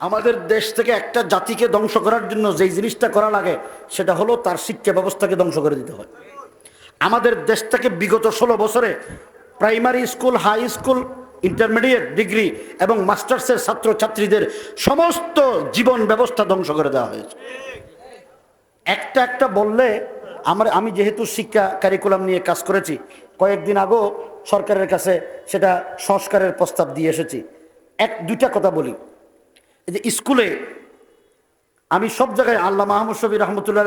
আমাদের দেশ থেকে একটা জাতিকে ধ্বংস করার জন্য যেই জিনিসটা করা লাগে, সেটা হলো তার শিক্ষা ব্যবস্থাকে ধ্বংস করে দিতে হয়। আমাদের দেশ থেকে বিগত ষোলো বছরে primary school, high school, intermediate, degree এবং মাস্টার্সের ছাত্র ছাত্রীদের সমস্ত জীবন ব্যবস্থা ধ্বংস করে দেওয়া হয়েছে। একটা একটা বললে আমার আমি যেহেতু শিক্ষা কারিকুলাম নিয়ে কাজ করেছি, কয়েকদিন আগেও সরকারের কাছে সেটা সংস্কারের প্রস্তাব দিয়ে এসেছি। এক দুইটা কথা বলি। যে স্কুলে আমি সব জায়গায় আল্লাহ মাহমুদ শবী রহমতুল্লাহ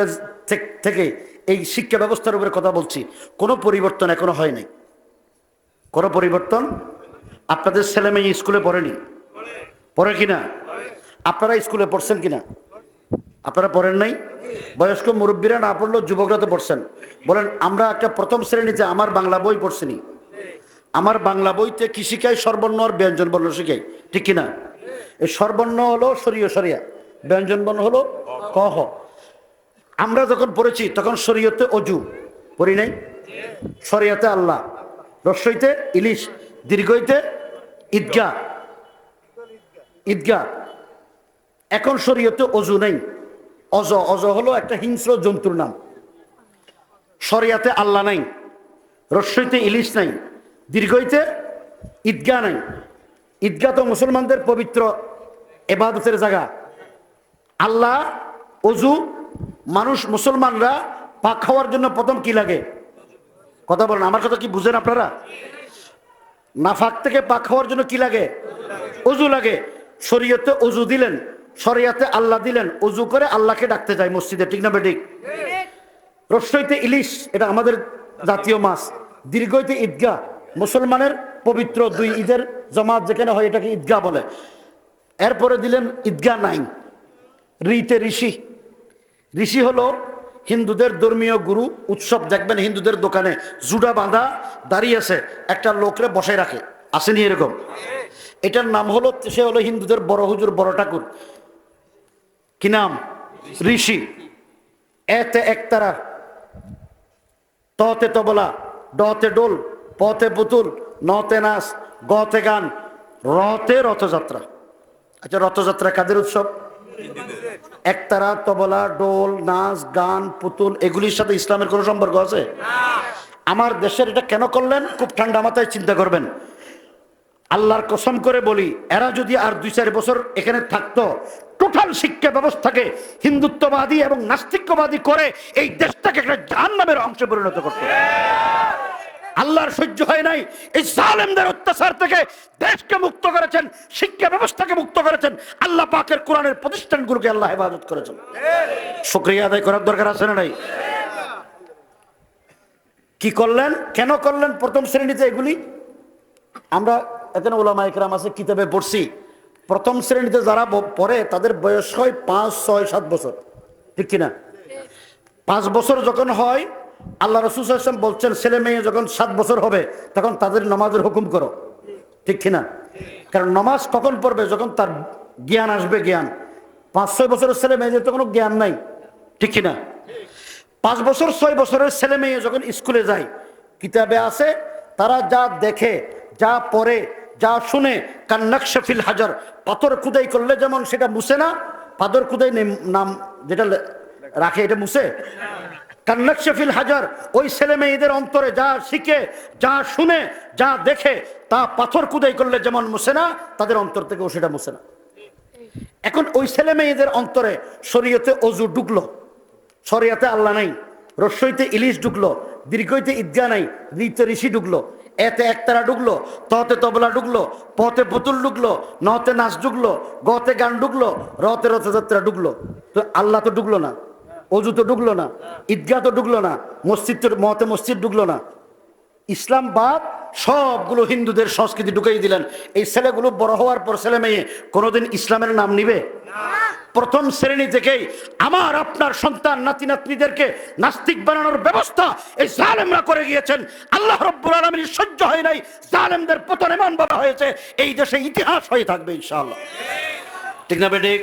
থেকে এই শিক্ষা ব্যবস্থার উপরে কথা বলছি। কোনো পরিবর্তন এখনও হয় নাই। কোনো পরিবর্তন? আপনাদের ছেলে মেয়ে স্কুলে পড়েনি? পড়ে কিনা? আপনারা স্কুলে পড়ছেন কিনা? আপনারা পড়েন নাই? বয়স্ক মুরব্বীরা না পড়লেও যুবকরা তো পড়ছেন। বলেন, আমরা একটা প্রথম শ্রেণীতে আমার বাংলা বই পড়ছিনি। আমার বাংলা বইতে কি শিখাই সর্বর্ণ আর ব্যঞ্জন বর্ণ শিখাই ঠিক কিনা? এই সর্বর্ণ হলো সরিয় সরিয়া ব্যঞ্জন বর্ণ হলো ক, হ। আমরা যখন পড়েছি, তখন শরীয়তে অজু, পড়ি নাই? শরিয়াতে আল্লাহ রস্যইতে ইলিশ, দীর্ঘইতে ঈদগা। ঈদগা। এখন শরীয়তে অজু নেই। অজ অজ হলো একটা হিংস্র জন্তুর নাম। শরিয়াতে আল্লাহ নাই রস্যইতে ইলিশ নাই, দীর্ঘইতে ঈদগা নাই। ঈদগা তো মুসলমানদের পবিত্র এবাদতের জায়গা। আল্লাহ, অজু, মানুষ, মুসলমানরা পাক খাওয়ার জন্য প্রথম কি লাগে? কথা বলেন, আমার কথা কি বুঝেন আপনারা? নাফাক থেকে পাক খাওয়ার জন্য কি লাগে? অজু লাগে। শরীয়তে অজু দিলেন, শরিয়াতে আল্লাহ দিলেন, অজু করে আল্লাহকে ডাকতে যায় মসজিদে, ঠিক না বেঠিক? রস্যইতে ইলিশ, এটা আমাদের জাতীয় মাছ। দীর্ঘইতে ঈদগাহ, মুসলমানের পবিত্র দুই ঈদের জমাত যেখানে হয় এটাকে ঈদগাহ বলে। এরপরে দিলেন ঈদগাহ নাই রিতে ঋষি। ঋষি হলো হিন্দুদের ধর্মীয় গুরু, উৎসব দেখবেন হিন্দুদের দোকানে, জুডা বাঁধা দাঁড়িয়ে আছে, একটা লোকরে বসায় রাখে। আসেনি এরকম। এটার নাম হলো, সে হলো হিন্দুদের বড় হুজুর বড় ঠাকুর। কি নাম? ঋষি। এতে একতারা ততে তবলা, ডতে ডোল, পথে পুতুল, নতে নাচ গতে গান রতে রথযাত্রা। আচ্ছা রথযাত্রা কাদের উৎসব? একতারা তবলা ডোল নাচ, গান, পুতুল, এগুলির সাথে ইসলামের কোনো সম্পর্ক আছে? আমার দেশের এটা কেন করলেন? খুব ঠান্ডা মাথায় চিন্তা করবেন। আল্লাহর কসম করে বলি, এরা যদি আর দুই চার বছর এখানে থাকতো, টোটাল শিক্ষা ব্যবস্থাকে হিন্দুত্ববাদী এবং নাস্তিক্যবাদী করে এই দেশটাকে একটা জাহান নামের অংশে পরিণত করতো। আল্লাহর সহ্য হয় নাই। এই জালেমদের অত্যাচার থেকে দেশকে মুক্ত করেছেন, শিক্ষা ব্যবস্থাকে মুক্ত করেছেন। আল্লাহ পাকের কোরআনের প্রতিষ্ঠানগুলোকে আল্লাহ হেফাজত করেছেন। শুক্রিয়া আদায় করার দরকার আছে না নাই? কি করলেন? কেন করলেন? প্রথম শ্রেণীতে এগুলি? আমরা এখানে ওলামা একরাম আছে, কিতাবে পড়ছি। প্রথম শ্রেণীতে যারা পড়ে, তাদের বয়স হয় পাঁচ, ছয়, সাত বছর। ঠিক কিনা? পাঁচ বছর যখন হয় আল্লাহ রসুল আসলাম বলছেন, ছেলে মেয়ে যখন সাত বছর হবে, তখন তাদের নামাজের হুকুম করো। ঠিক কিনা? কারণ নামাজ কখন পড়বে? যখন তার জ্ঞান আসবে, জ্ঞান। পাঁচ, ছয় বছরের ছেলে মেয়েদের তো কোনো জ্ঞান নাই। ঠিক কিনা? পাঁচ বছর, ছয় বছরের ছেলে মেয়ে যখন স্কুলে যায়, কিতাবে আছে, তারা যা দেখে, যা পড়ে, যা শুনে, কান্নাক শফিল হাজার, পাথর খুদাই করলে যেমন সেটা মুছে না, পাথর খুদাই নাম যেটা রাখে, এটা মুছে? কান্নাক শফিল হাজার, ওই ছেলে মেয়েদের অন্তরে যা শিখে, যা শুনে, যা দেখে, তা পাথর কুদাই করলে যেমন মুছে না, তাদের অন্তর থেকেও সেটা মুছে না। এখন ওই ছেলে মেয়েদের অন্তরে শরীয়তে অজু ঢুকলো শরিয়াতে আল্লাহ নাই, রস্যইতে ইলিশ ঢুকলো দীর্ঘইতে ঈদগা নাই ঋতে ঋষি ঢুকলো এতে একতারা ঢুকলো ততে তবলা ঢুকলো পথে পুতুল ঢুকলো নতে নাচ ঢুকলো গতে গান ঢুকলো রতে রথযাত্রা ঢুকলো তো আল্লাহ তো ঢুকলো না। অজু তো ঢুকলো না ঈদগা তো ঢুকলো না, মসজিদ তো মতে মসজিদ ঢুকলো না। ইসলাম বাদ সবগুলো হিন্দুদের সংস্কৃতি ঢুকিয়ে দিলেন। এই ছেলেগুলো বড় হওয়ার পর ছেলে মেয়ে কোনোদিন ইসলামের নাম নিবে? প্রথম শ্রেণি থেকেই আমার, আপনার সন্তান, নাতি, নাতনিদেরকে নাস্তিক বানানোর ব্যবস্থা এই জালেমরা করে গিয়েছেন। আল্লাহ রব্বুল আলমীর সহ্য হয় নাই, জালেমদের পতন এমন ভাবে হয়েছে, এই দেশে ইতিহাস হয়ে থাকবে ইনশাআল্লাহ। ঠিক না বেঠিক